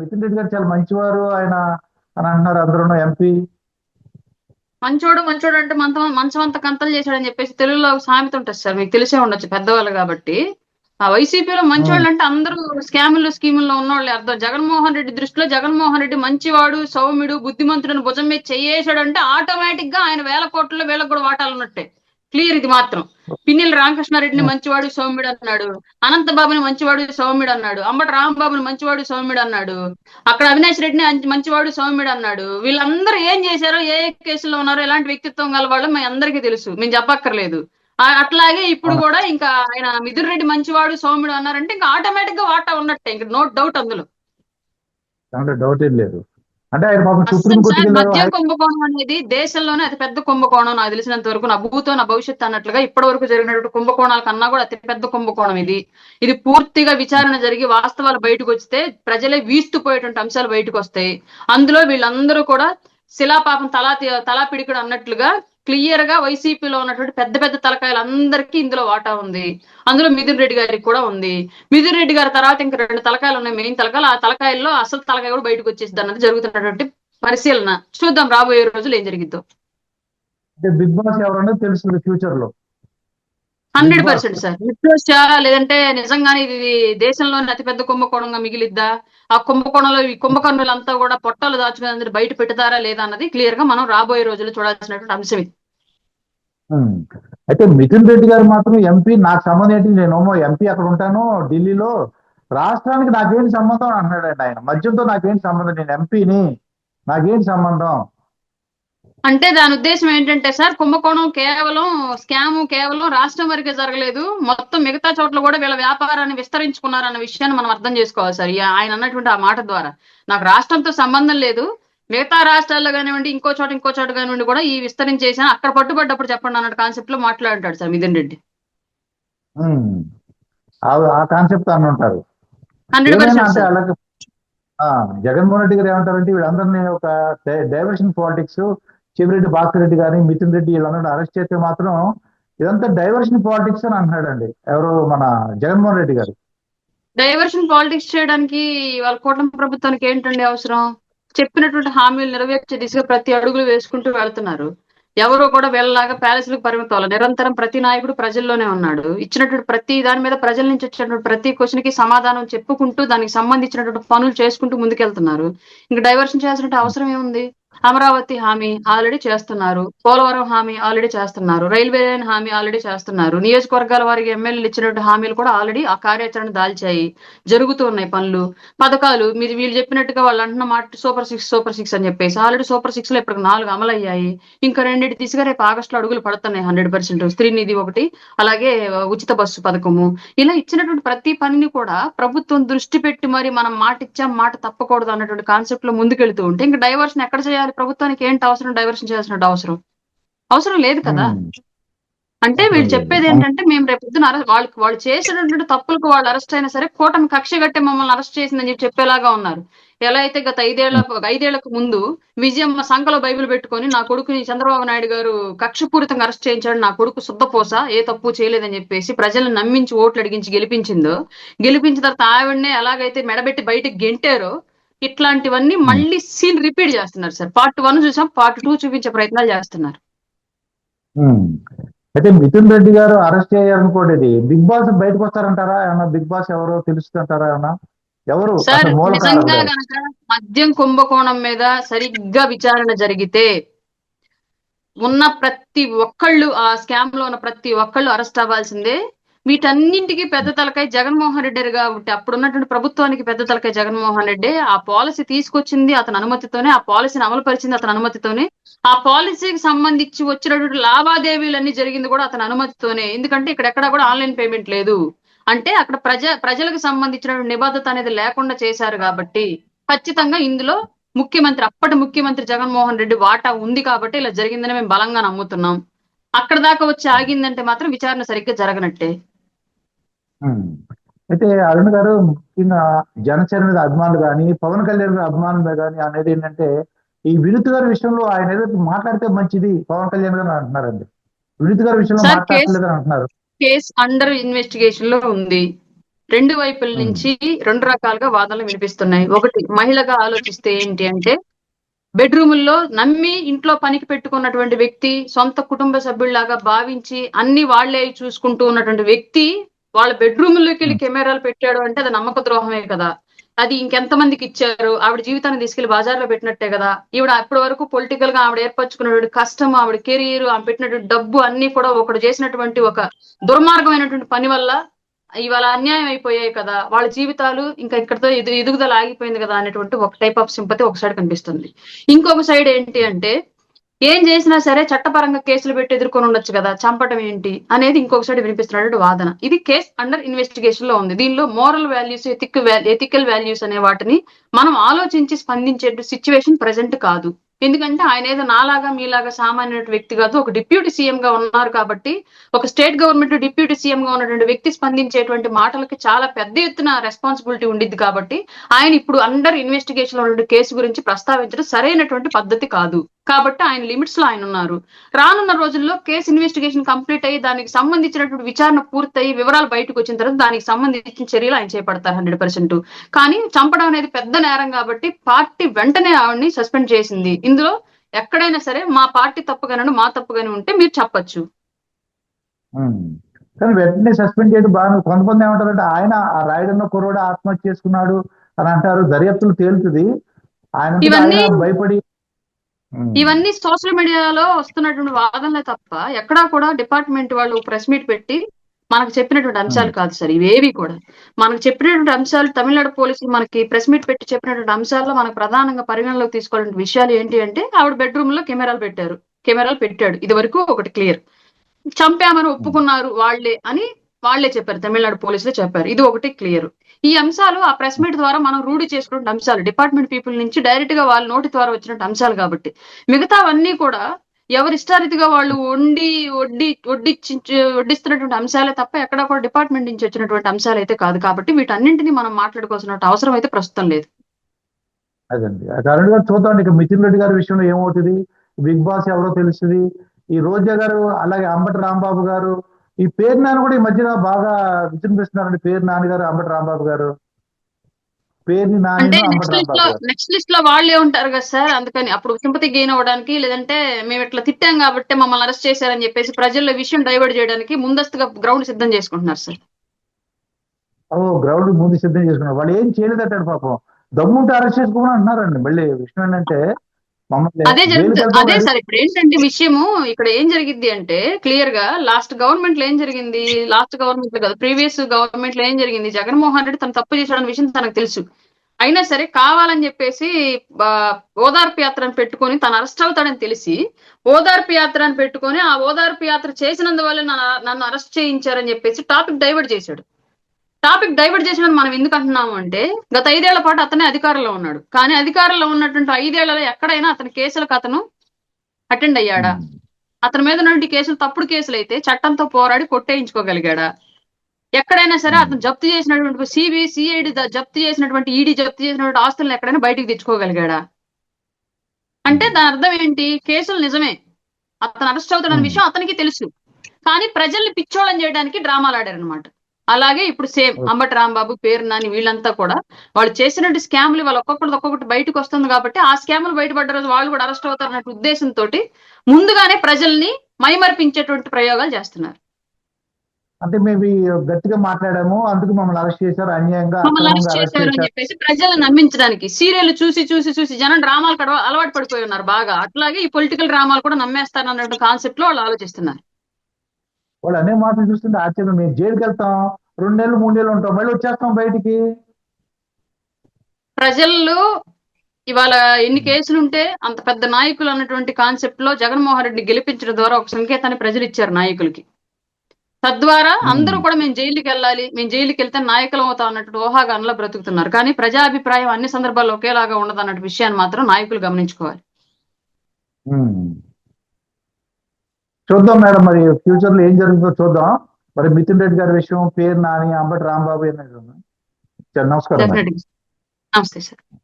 మిథున్ రెడ్డి గారు చాలా మంచివారు. ఆయన అని అంటున్నారు అందరూ ఎంపీ. మంచోడు మంచోడు అంటే మంత మంచం అంత కంతలు చేశాడని చెప్పేసి తెలుగులో ఒక సామెత ఉంటుంది సార్. మీకు తెలిసే ఉండొచ్చు పెద్దవాళ్ళు కాబట్టి. ఆ వైసీపీలో మంచివాళ్ళు అంటే అందరూ స్కాములు స్కీముల్లో ఉన్నవాళ్ళు అర్థం జగన్మోహన్ రెడ్డి దృష్టిలో జగన్మోహన్ రెడ్డి మంచివాడు సౌమ్యుడు బుద్ధిమంతుడు భుజం మీద చేయేశాడు అంటే ఆటోమేటిక్గా ఆయన వేల కోట్లలో వేలకు కూడా వాటాలు ఉన్నట్టే. క్లియర్ ఇది మాత్రం. పిన్నెల రామకృష్ణారెడ్డిని మంచివాడు సౌమ్యుడు అన్నాడు. అనంతబాబుని మంచివాడు సౌమ్యుడు అన్నాడు. అంబటి రాంబాబుని మంచివాడు సౌమ్యుడు అన్నాడు. అక్కడ అవినాష్ రెడ్డిని మంచివాడు సౌమ్యుడు అన్నాడు. వీళ్ళందరూ ఏం చేశారో ఏ కేసులో ఉన్నారో ఎలాంటి వ్యక్తిత్వం గల వాళ్ళు మీ అందరికీ తెలుసు. మేము చెప్పక్కర్లేదు. అట్లాగే ఇప్పుడు కూడా ఇంకా ఆయన మిథున్ రెడ్డి మంచివాడు సౌమ్యుడు అన్నారంటే ఇంకా ఆటోమేటిక్గా వాటా ఉన్నట్టే. ఇంకా నో డౌట్ అందులో. డౌట్ ఏం లేదు. అంటే ఆయన పాపం సుప్రీం మద్యం కుంభకోణం అనేది దేశంలోనే అతి పెద్ద కుంభకోణం నాకు తెలిసినంత వరకు నా భూతో నా భవిష్యత్తు అన్నట్లుగా ఇప్పటి వరకు జరిగినటువంటి కుంభకోణాల కన్నా కూడా అతి పెద్ద కుంభకోణం ఇది. ఇది పూర్తిగా విచారణ జరిగి వాస్తవాలు బయటకు వస్తే ప్రజలే వీస్తుపోయేటువంటి అంశాలు బయటకు వస్తాయి. అందులో వీళ్ళందరూ కూడా శిలాపాపం తలా తలా పిడికడు అన్నట్లుగా క్లియర్గా వైసీపీలో ఉన్నటువంటి పెద్ద పెద్ద తలకాయలు అందరికీ ఇందులో వాటా ఉంది. అందులో మిథున్ రెడ్డి గారికి కూడా ఉంది. మిథున్ రెడ్డి గారి తర్వాత ఇంకా రెండు తలకాయలు ఉన్నాయి. మెయిన్ తలకాయలు. ఆ తలకాయల్లో అసలు తలకాయ కూడా బయటకు వచ్చేసింది అన్నది జరుగుతున్నటువంటి పరిశీలన. చూద్దాం రాబోయే రోజులు ఏం జరిగిద్దో. బిగ్ బాస్ ఎవరన్నా తెలుస్తుంది ఫ్యూచర్లో హండ్రెడ్ పర్సెంట్ సార్. నిర్దోషా లేదంటే నిజంగానే ఇది దేశంలోని అతిపెద్ద కుంభకోణంగా మిగిలిద్దా? ఆ కుంభకోణంలో ఈ కుంభకర్ణులంతా కూడా పొట్టాలు దాచుకుని అందరూ బయట పెడతారా లేదా అన్నది క్లియర్గా మనం రాబోయే రోజుల్లో చూడాల్సినటువంటి అంశం ఇది. అయితే మిథున్ రెడ్డి గారు మాత్రం ఎంపీ నాకు సంబంధం ఏంటి? నేనేమో ఎంపీ అక్కడ ఉంటాను ఢిల్లీలో. రాష్ట్రానికి నాకేంటి సంబంధం? అని అంటున్నాడండి ఆయన. మద్యంతో నాకేంటి సంబంధం? నేను ఎంపీని. నాకేంటి సంబంధం? అంటే దాని ఉద్దేశం ఏంటంటే సార్ కుంభకోణం కేవలం స్కామ్ కేవలం రాష్ట్రం వరకే జరగలేదు. మొత్తం మిగతా చోట్ల కూడా వీళ్ళ వ్యాపారాన్ని విస్తరించుకున్నారు అన్న విషయాన్ని మనం అర్థం చేసుకోవాలి సార్. ఆయన అన్నటువంటి ఆ మాట ద్వారా. నాకు రాష్ట్రంతో సంబంధం లేదు. మిగతా రాష్ట్రాల్లో కానివ్వండి ఇంకో చోట ఇంకో చోట కానివ్వండి కూడా ఈ విస్తరించేసాను అక్కడ పట్టుబడ్డప్పుడు చెప్పండి అన్నట్టు కాన్సెప్ట్లో మాట్లాడాడు సార్ మిథున్ రెడ్డి. ఆ- కాన్సెప్ట్ అని ఉంటారు జగన్మోహన్ రెడ్డి గారు ఏమంటారంటే వీళ్ళందరినీ ఒక డైవర్షన్ పాలిటిక్స్ చెవిరెడ్డి భాస్కర్ రెడ్డి గారిని మిథున్ రెడ్డి వీళ్ళందరూ అరెస్ట్ చేస్తే మాత్రం ఇదంతా డైవర్షన్ పాలిటిక్స్ అని అంటున్నాడండి. ఎవరు మన జగన్మోహన్ రెడ్డి గారు. డైవర్షన్ పాలిటిక్స్ చేయడానికి వాళ్ళ కూటమి ప్రభుత్వానికి ఏంటండి అవసరం? చెప్పినటువంటి హామీలు నెరవేర్చే దిశగా ప్రతి అడుగులు వేసుకుంటూ వెళ్తున్నారు. ఎవరో కూడా వెళ్ళలాగా ప్యాలెస్లకు పరిమితం అవ్వలేదు. నిరంతరం ప్రతి నాయకుడు ప్రజల్లోనే ఉన్నాడు. ఇచ్చినటువంటి ప్రతి దాని మీద ప్రజల నుంచి వచ్చినటువంటి ప్రతి క్వశ్చన్కి సమాధానం చెప్పుకుంటూ దానికి సంబంధించినటువంటి పనులు చేసుకుంటూ ముందుకెళ్తున్నారు. ఇంకా డైవర్షన్ చేయాల్సిన అవసరం ఏముంది? అమరావతి హామీ ఆల్రెడీ చేస్తున్నారు. పోలవరం హామీ ఆల్రెడీ చేస్తున్నారు. రైల్వే లైన్ హామీ ఆల్రెడీ చేస్తున్నారు. నియోజకవర్గాల వారికి ఎమ్మెల్యేలు ఇచ్చినటువంటి హామీలు కూడా ఆల్రెడీ ఆ కార్యాచరణ దాల్చాయి. జరుగుతూ ఉన్నాయి పనులు. పథకాలు మీరు వీళ్ళు చెప్పినట్టుగా వాళ్ళు అంటున్న మాట సూపర్ సిక్స్ సూపర్ సిక్స్ అని చెప్పేసి ఆల్రెడీ సూపర్ సిక్స్లో ఇప్పుడు నాలుగు అమలయ్యాయి ఇంకా రెండింటి తీసుగా రేపు ఆగస్టులో అడుగులు పడుతున్నాయి హండ్రెడ్ పర్సెంట్. స్త్రీ నిధి ఒకటి అలాగే ఉచిత బస్సు పథకము. ఇలా ఇచ్చినటువంటి ప్రతి పనిని కూడా ప్రభుత్వం దృష్టి పెట్టి మరి మనం మాట ఇచ్చాం మాట తప్పకూడదు అన్నటువంటి కాన్సెప్ట్లో ముందుకెళ్తూ ఉంటే ఇంకా డైవర్షన్ ఎక్కడ చేయాలి? ప్రభుత్వానికి ఏంటి అవసరం? డైవర్షన్ చేయాల్సిన అవసరం. అవసరం లేదు కదా. అంటే వీళ్ళు చెప్పేది ఏంటంటే మేము రేపు పొద్దున అరెస్ట్ వాళ్ళకి వాళ్ళు చేసినటువంటి తప్పులకు వాళ్ళు అరెస్ట్ అయినా సరే కూటమి కక్ష కట్టి మమ్మల్ని అరెస్ట్ చేసిందని చెప్పి చెప్పేలాగా ఉన్నారు. ఎలా అయితే గత ఐదేళ్ళ ఐదేళ్ళకు ముందు విజయమ్మ సంఖలో బైబిల్ పెట్టుకొని నా కొడుకుని చంద్రబాబు నాయుడు గారు కక్షపూరితంగా అరెస్ట్ చేయించాడు నా కొడుకు శుద్ధపోస ఏ తప్పు చేయలేదని చెప్పేసి ప్రజలను నమ్మించి ఓట్లు అడిగించి గెలిపించిందో గెలిపించిన తర్వాత ఆవిడనే ఎలాగైతే మెడబెట్టి బయటకు గెంటారో ఇట్లాంటివన్నీ మళ్ళీ సీన్ రిపీట్ చేస్తున్నారు సార్. పార్ట్ వన్ చూసాం పార్ట్ టూ చూపించే ప్రయత్నాలు చేస్తున్నారు. అయితే మిథున్ రెడ్డి గారు అరెస్ట్ చేయాలనుకోండి బిగ్ బాస్ బయటకు వస్తారంటారా? ఏమన్నా బిగ్ బాస్ ఎవరో తెలుస్తుంటారా? ఏమన్నా? ఎవరు? సార్ నిజంగా కారణం గనక మద్యం కుంభకోణం మీద సరిగ్గా విచారణ జరిగితే ఉన్న ప్రతి ఒక్కళ్ళు ఆ స్కామ్లో ఉన్న ప్రతి ఒక్కళ్ళు అరెస్ట్ అవ్వాల్సిందే వీటన్నింటికి పెద్ద తలకాయ జగన్మోహన్ రెడ్డి కాబట్టి అప్పుడు ఉన్నటువంటి ప్రభుత్వానికి పెద్ద తలకాయ జగన్మోహన్ రెడ్డి ఆ పాలసీ తీసుకొచ్చింది అతని అనుమతితోనే ఆ పాలసీని అమలు పరిచింది అతని అనుమతితోనే. ఆ పాలసీకి సంబంధించి వచ్చినటువంటి లావాదేవీలన్నీ జరిగింది కూడా అతని అనుమతితోనే. ఎందుకంటే ఇక్కడ ఎక్కడ కూడా ఆన్లైన్ పేమెంట్ లేదు. అంటే అక్కడ ప్రజ ప్రజలకు సంబంధించిన నిబద్ధత అనేది లేకుండా చేశారు కాబట్టి ఖచ్చితంగా ఇందులో ముఖ్యమంత్రి అప్పటి ముఖ్యమంత్రి జగన్మోహన్ రెడ్డి వాటా ఉంది కాబట్టి ఇలా జరిగిందని మేము బలంగా నమ్ముతున్నాం. అక్కడ దాకా వచ్చి ఆగిందంటే మాత్రం విచారణ సరిగ్గా జరగనట్టే. అయితే అరుణ్ గారు ముఖ్యంగా జనసేన మీద అభిమానులు కానీ పవన్ కళ్యాణ్ గారి అభిమానుల మీద కానీ అనేది ఏంటంటే ఈ వినూత్ గారి విషయంలో ఆయన ఏదో మాట్లాడితే మంచిది పవన్ కళ్యాణ్ గారు అంటున్నారండి. వినూత్ గారి విషయంలో మాట్లాడలేదని అంటున్నారు. కేసు అండర్ ఇన్వెస్టిగేషన్లో ఉంది. రెండు వైపుల నుంచి రెండు రకాలుగా వాదనలు వినిపిస్తున్నాయి. ఒకటి మహిళగా ఆలోచిస్తే ఏంటి అంటే బెడ్రూముల్లో నమ్మి ఇంట్లో పనికి పెట్టుకున్నటువంటి వ్యక్తి సొంత కుటుంబ సభ్యుల్లాగా భావించి అన్ని వాళ్ళే చూసుకుంటూ ఉన్నటువంటి వ్యక్తి వాళ్ళ బెడ్రూముల్లోకి వెళ్ళి కెమెరాలు పెట్టాడు అంటే అది నమ్మక ద్రోహమే కదా. అది ఇంకెంతమందికి ఇచ్చారు? ఆవిడ జీవితాన్ని తీసుకెళ్ళి బజార్లో పెట్టినట్టే కదా. ఈవిడ అప్పటి వరకు పొలిటికల్గా ఆవిడ ఏర్పరచుకున్నటువంటి కష్టం ఆవిడ కెరీర్ ఆమె పెట్టినటువంటి డబ్బు అన్ని కూడా ఒకడు చేసినటువంటి ఒక దుర్మార్గమైనటువంటి పని వల్ల ఇవాళ అన్యాయం అయిపోయాయి కదా. వాళ్ళ జీవితాలు ఇంకా ఇక్కడతో ఎదు ఎదుగుదల ఆగిపోయింది కదా అనేటువంటి ఒక టైప్ ఆఫ్ సింపతి ఒక సైడ్ కనిపిస్తుంది. ఇంకొక సైడ్ ఏంటి అంటే ఏం చేసినా సరే చట్టపరంగా కేసులు పెట్టి ఎదుర్కొని ఉండొచ్చు కదా చంపటం ఏంటి అనేది ఇంకొకసారి వినిపిస్తున్నటువంటి వాదన. ఇది కేసు అండర్ ఇన్వెస్టిగేషన్లో ఉంది. దీనిలో moral values ethic ethical values అనే వాటిని మనం ఆలోచించి స్పందించే సిచ్యువేషన్ ప్రజెంట్ కాదు. ఎందుకంటే ఆయన ఏదో నాలాగా మీలాగా సామాన్య వ్యక్తి కాదు. ఒక డిప్యూటీ సీఎం గా ఉన్నారు కాబట్టి ఒక స్టేట్ గవర్నమెంట్ డిప్యూటీ సీఎం గా ఉన్నటువంటి వ్యక్తి స్పందించేటువంటి మాటలకి చాలా పెద్ద ఎత్తున రెస్పాన్సిబిలిటీ ఉండిద్ది కాబట్టి ఆయన ఇప్పుడు అండర్ ఇన్వెస్టిగేషన్లో కేసు గురించి ప్రస్తావించడం సరైనటువంటి పద్ధతి కాదు. కాబట్టి ఆయన లిమిట్స్లో ఆయన ఉన్నారు. రానున్న రోజుల్లో కేసు ఇన్వెస్టిగేషన్ కంప్లీట్ అయ్యి దానికి సంబంధించినటువంటి విచారణ పూర్తయి వివరాలు బయటకు వచ్చిన తర్వాత దానికి సంబంధించిన చర్యలు ఆయన చేపడతారు హండ్రెడ్ పర్సెంట్. కానీ చంపడం అనేది పెద్ద నేరం కాబట్టి పార్టీ వెంటనే ఆవిడని సస్పెండ్ చేసింది. ఇందులో ఎక్కడైనా సరే మా పార్టీ తప్పుగానే మా తప్పుగానే ఉంటే మీరు చెప్పొచ్చు. కానీ వెంటనే సస్పెండ్ చేయడం బాగా కొంతమంది ఏమంటారంటే ఆయన ఆ కుర్రోడు ఆత్మహత్య చేసుకున్నాడు అని అంటారు. దర్యాప్తులు తేలుతుంది. ఆయన భయపడి. ఇవన్నీ సోషల్ మీడియాలో వస్తున్నటువంటి వాదనలే తప్ప ఎక్కడా కూడా డిపార్ట్మెంట్ వాళ్ళు ప్రెస్ మీట్ పెట్టి మనకు చెప్పినటువంటి అంశాలు కాదు సార్ ఇవేవి కూడా. మనకు చెప్పినటువంటి అంశాలు తమిళనాడు పోలీసులు మనకి ప్రెస్ మీట్ పెట్టి చెప్పినటువంటి అంశాల్లో మనకు ప్రధానంగా పరిగణలోకి తీసుకోవాల్సిన విషయాలు ఏంటి అంటే ఆవిడ బెడ్రూమ్లో కెమెరాలు పెట్టారు. కెమెరాలు పెట్టాడు. ఇది వరకు ఒకటి క్లియర్ చంపామని ఒప్పుకున్నారు వాళ్ళే అని వాళ్ళే చెప్పారు తమిళనాడు పోలీసులు చెప్పారు. ఇది ఒకటి క్లియర్ ఈ అంశాలు ఆ ప్రెస్ మీట్ ద్వారా మనం రూఢి చేసుకున్న అంశాలు డిపార్ట్మెంట్ పీపుల్ నుంచి డైరెక్ట్గా వాళ్ళ నోటి ద్వారా వచ్చినట్టు అంశాలు కాబట్టి. మిగతావన్నీ కూడా ఎవరి ఇష్టారీతిగా వాళ్ళు వండి వడ్డీ వడ్డిచ్చి వడ్డిస్తున్నటువంటి అంశాలే తప్ప ఎక్కడ కూడా డిపార్ట్మెంట్ నుంచి వచ్చినటువంటి అంశాలు అయితే కాదు కాబట్టి వీటన్నింటినీ మనం మాట్లాడుకోవాల్సిన అవసరం అయితే ప్రస్తుతం లేదు. అదండి. కరెంట్ గారు చూద్దాం. ఇక మిథున్ రెడ్డి గారి విషయంలో ఏమవుతుంది? బిగ్ బాస్ ఎవరో తెలుస్తుంది. ఈ రోజా గారు అలాగే అంబటి రాంబాబు గారు ఈ పేరు నాన్న కూడా ఈ మధ్యన బాగా విజృంభిస్తున్నారండి పేరు నాని గారు అంబటి రాంబాబు గారు. అంబటి నెక్స్ట్ లిస్ట్లో వాళ్ళే ఉంటారు కదా సార్? అందుకని అప్పుడు సింపతి గెయిన్ అవ్వడానికి లేదంటే మేము ఇట్లా తిట్టాం కాబట్టి మమ్మల్ని అరెస్ట్ చేశారని చెప్పేసి ప్రజల్లో విషయం డైవర్ట్ చేయడానికి ముందస్తుగా గ్రౌండ్ సిద్ధం చేసుకుంటున్నారు సార్. ఓ గ్రౌండ్ ముందు సిద్ధం చేసుకున్నారు. వాళ్ళు ఏం చేయలేదట్టాడు పాపం. దమ్ముంటే అరెస్ట్ చేసుకోమని అంటున్నారండి. మళ్ళీ విషయం ఏంటంటే అదే జరుగుతుంది అదే సార్ ఇప్పుడు ఏంటంటే విషయము ఇక్కడ ఏం జరిగింది అంటే క్లియర్గా లాస్ట్ గవర్నమెంట్లో ఏం జరిగింది? లాస్ట్ గవర్నమెంట్లో కదా ప్రీవియస్ గవర్నమెంట్లో ఏం జరిగింది? జగన్మోహన్ రెడ్డి తను తప్పు చేశాడన్న విషయం తనకు తెలుసు. అయినా సరే కావాలని చెప్పేసి ఓదార్పు యాత్రను పెట్టుకొని తను అరెస్ట్ అవుతాడని తెలిసి ఓదార్పు యాత్రను పెట్టుకొని ఆ ఓదార్పు యాత్ర చేసినందువల్ల నన్ను అరెస్ట్ చేయించారని చెప్పేసి టాపిక్ డైవర్ట్ చేశాడు. టాపిక్ డైవర్ట్ చేసిన మనం ఎందుకు అంటున్నాము అంటే గత ఐదేళ్ళ పాటు అతనే అధికారంలో ఉన్నాడు. కానీ అధికారంలో ఉన్నటువంటి ఐదేళ్ళలో ఎక్కడైనా అతని కేసులకు అతను అటెండ్ అయ్యాడా? అతని మీద ఉన్నటువంటి కేసులు తప్పుడు కేసులు అయితే చట్టంతో పోరాడి కొట్టేయించుకోగలిగాడా? ఎక్కడైనా సరే అతను జప్తు చేసినటువంటి సిబి సిఐడి జప్తు చేసినటువంటి ఈడీ జప్తు చేసినటువంటి ఆస్తులను ఎక్కడైనా బయటికి తెచ్చుకోగలిగాడా? అంటే దాని అర్థం ఏంటి? కేసులు నిజమే. అతను అరెస్ట్ అవుతాడన్న Hmm. విషయం అతనికి తెలుసు. కానీ ప్రజల్ని పిచ్చోళం చేయడానికి డ్రామాలు ఆడారనమాట అలాగే ఇప్పుడు సేమ్. అంబటి రాంబాబు పేరు నాని వీళ్ళంతా కూడా వాళ్ళు చేసినట్టు స్కామ్లు వాళ్ళు ఒక్కొక్కటి ఒక్కొక్కటి బయటకు వస్తుంది కాబట్టి ఆ స్కామ్లు బయటపడ్డ రోజు వాళ్ళు కూడా అరెస్ట్ అవుతారన్న ఉద్దేశంతో ముందుగానే ప్రజల్ని మైమర్పించేటువంటి ప్రయోగాలు చేస్తున్నారు. అంటే మేము గట్టిగా మాట్లాడాము అందుకు మమ్మల్ని అరెస్ట్ చేశారు అన్యాయంగా మమ్మల్ని అరెస్ట్ చేశారు. అని చెప్పేసి ప్రజలను నమ్మించడానికి సీరియల్ చూసి చూసి చూసి జనం డ్రామాలు అలవాటు పడిపోయి ఉన్నారు బాగా. అట్లాగే ఈ పొలిటికల్ డ్రామాలు కూడా నమ్మేస్తారు అన్నట్టు కాన్సెప్ట్లో వాళ్ళు ఆలోచిస్తున్నారు. వాళ్ళు అనే మాటలు చూస్తుంటే ఆశ్చర్యం. మేము జైలుకి వెళ్తాం రెండు నెలలు మూడు నెలలు ఉంటాం మళ్ళీ వచ్చేస్తాం బయటికి. ప్రజల్లో ఇవాళ ఎన్ని కేసులు ఉంటే అంత పెద్ద నాయకులు అన్నటువంటి కాన్సెప్ట్లో జగన్మోహన్ రెడ్డి గెలిపించడం ద్వారా ఒక సంకేతాన్ని ప్రజలు ఇచ్చారు నాయకులకి. తద్వారా. అందరూ కూడా మేము జైలుకి వెళ్ళాలి మేము జైలుకి వెళ్తే నాయకులం అవుతాం అన్నట్టు ఊహాగానంలో బ్రతుకుతున్నారు. కానీ ప్రజాభిప్రాయం అన్ని సందర్భాల్లో ఒకేలాగా ఉండదు అన్నట్టు విషయాన్ని మాత్రం నాయకులు గమనించుకోవాలి. చూద్దాం మేడం మరి ఫ్యూచర్లో ఏం జరుగుతుందో చూద్దాం. మరి మిథున్ రెడ్డి గారి విషయం పేరు నాని అంబటి రాంబాబు అనేది నమస్కారం నమస్తే సార్.